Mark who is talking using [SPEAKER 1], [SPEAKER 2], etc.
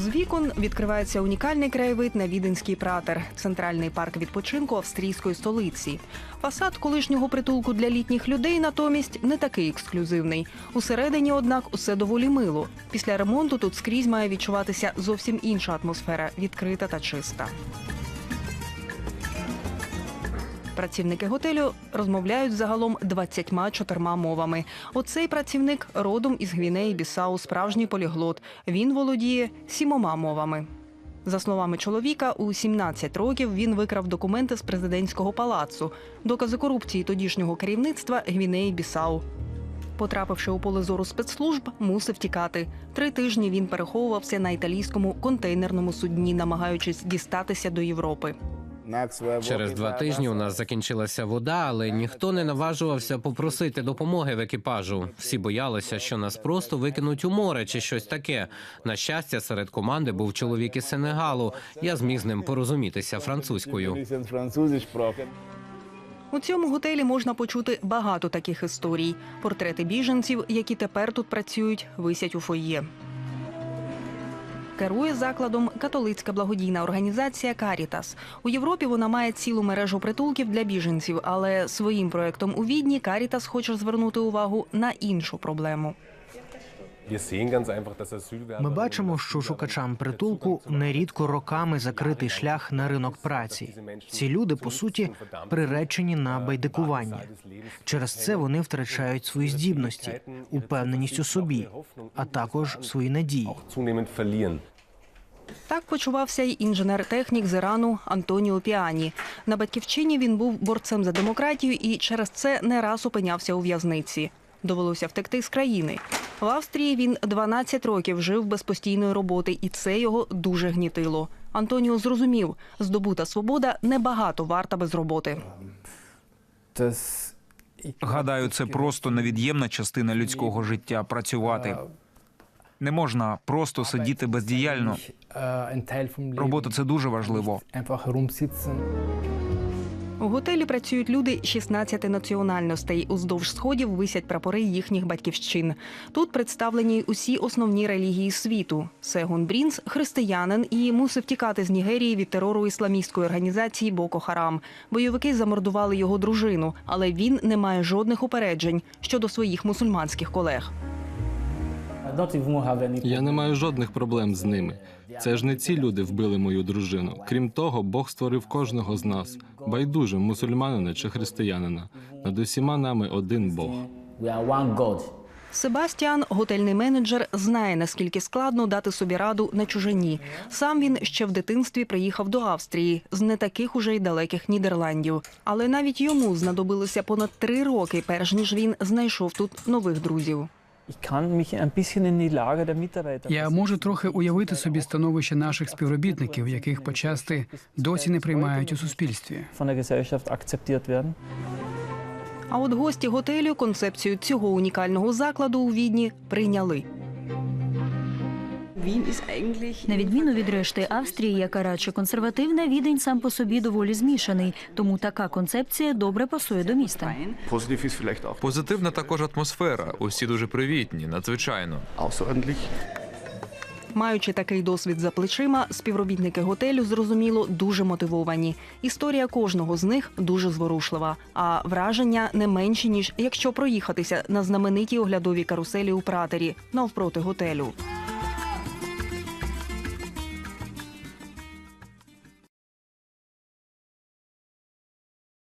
[SPEAKER 1] З вікон відкривається унікальний краєвид на Віденський пратер, центральний парк відпочинку австрійської столиці. Фасад колишнього притулку для літніх людей натомість не такий ексклюзивний. Усередині, однак, усе доволі мило. Після ремонту тут скрізь має відчуватися зовсім інша атмосфера, відкрита та чиста. Працівники готелю розмовляють загалом 24 мовами. Оцей працівник родом із Гвінеї Бісау, справжній поліглот. Він володіє сімома мовами. За словами чоловіка, у 17 років він викрав документи з президентського палацу, докази корупції тодішнього керівництва Гвінеї Бісау. Потрапивши у поле зору спецслужб, мусив тікати. Три тижні він переховувався на італійському контейнерному судні, намагаючись дістатися до Європи.
[SPEAKER 2] Через два тижні у нас закінчилася вода, але ніхто не наважувався попросити допомоги в екіпажу. Всі боялися, що нас просто викинуть у море чи щось таке. На щастя, серед команди був чоловік із Сенегалу. Я зміг з ним порозумітися французькою.
[SPEAKER 1] У цьому готелі можна почути багато таких історій. Портрети біженців, які тепер тут працюють, висять у фоє. Керує закладом католицька благодійна організація Карітас. У Європі вона має цілу мережу притулків для біженців, але своїм проектом у Відні Карітас хоче звернути увагу на іншу проблему.
[SPEAKER 3] Ми бачимо, що шукачам притулку нерідко роками закритий шлях на ринок праці. Ці люди, по суті, приречені на байдикування. Через це вони втрачають свої здібності, упевненість у собі, а також свої надії.
[SPEAKER 1] Так почувався й інженер-технік з Ірану Антоніо Піані. На батьківщині він був борцем за демократію і через це не раз опинявся у в'язниці. Довелося втекти з країни. В Австрії він 12 років жив без постійної роботи, і це його дуже гнітило. Антоніо зрозумів, здобута свобода небагато варта без роботи.
[SPEAKER 4] Гадаю, це просто невід'ємна частина людського життя працювати. Не можна просто сидіти бездіяльно. Робота це дуже важливо.
[SPEAKER 1] У готелі працюють люди 16 національностей. Уздовж сходів висять прапори їхніх батьківщин. Тут представлені усі основні релігії світу. Сегун Брінс християнин і мусив тікати з Нігерії від терору ісламістської організації Боко Харам. Бойовики замордували його дружину, але він не має жодних упереджень щодо своїх мусульманських колег.
[SPEAKER 5] Я не маю жодних проблем з ними. Це ж не ці люди вбили мою дружину. Крім того, Бог створив кожного з нас, байдуже мусульманина чи християнина. Над усіма нами один Бог.
[SPEAKER 1] Себастіан, готельний менеджер, знає наскільки складно дати собі раду на чужині. Сам він ще в дитинстві приїхав до Австрії з не таких уже й далеких Нідерландів. Але навіть йому знадобилося понад три роки, перш ніж він знайшов тут нових друзів.
[SPEAKER 6] Я можу трохи уявити собі становище наших співробітників, яких почасти досі не приймають у суспільстві.
[SPEAKER 1] А от гості готелю концепцію цього унікального закладу у Відні прийняли.
[SPEAKER 7] На відміну від решти Австрії, яка радше консервативна, відень сам по собі доволі змішаний. Тому така концепція добре пасує до міста.
[SPEAKER 8] Позитивна також атмосфера. Усі дуже привітні, надзвичайно.
[SPEAKER 1] Маючи такий досвід за плечима, співробітники готелю зрозуміло дуже мотивовані. Історія кожного з них дуже зворушлива, а враження не менші ніж якщо проїхатися на знаменитій оглядовій каруселі у пратері навпроти готелю.